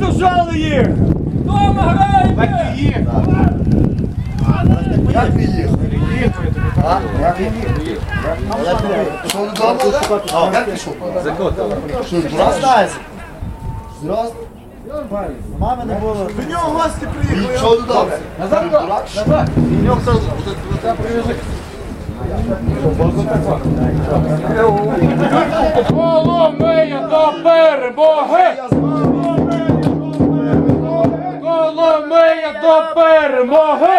Пожали їх! Дома грайте! Як ви їхали? А? Як ви їхали? Як ви їхали? Пішов додому? А, як пішов? Що, дурак? Здрасте. Мами не було. До нього гості приїхали. Пішов додому. Назад? Назад. Коломия до перемоги! Коломия до перемоги!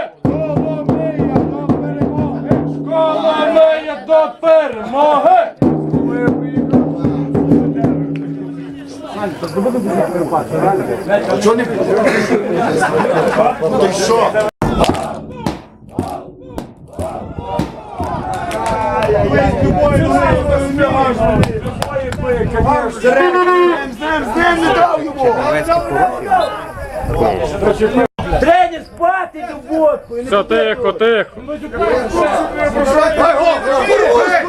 Коломия до перемоги! Ти що? Тренер водку! Все тихо, тихо.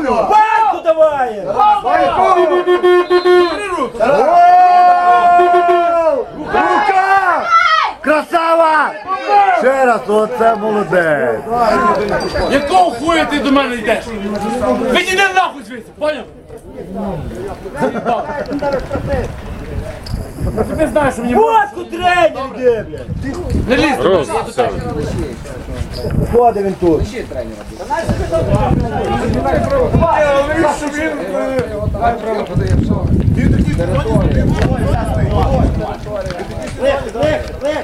Банку давай! Рука! Красава! Ще раз, оце молодець. Якого хуя ти до мене йдеш? Відійди нахуй звідси, поняв? Ти знаєш, що мені Водку тренер йде, блядь! не лізь. Рос, все. Ходить він тут.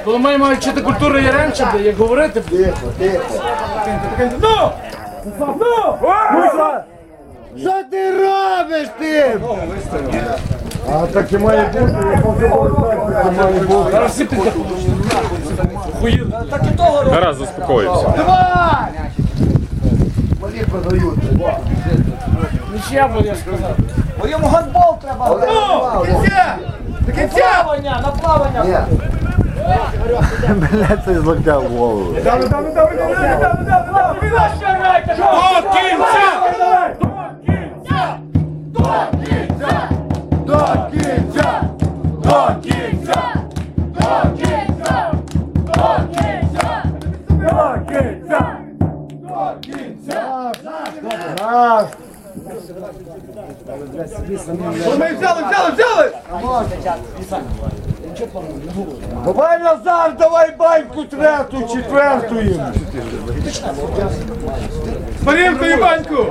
Коли ми мають вчити культуру Яремча, як говорити, бля. Ну! Ну! Що ти робиш ти? А так і має бути, так і має бути. Зараз всі пізда Хуїли. Гаразд, заспокоївся. Малі продають. Нічия, бо я сказав. Плавання, на плавання! Ні. Це з локтя в голову. До кінця! До Раз! Давай Назар, давай баньку трету, четверту їм. Марінку і баньку!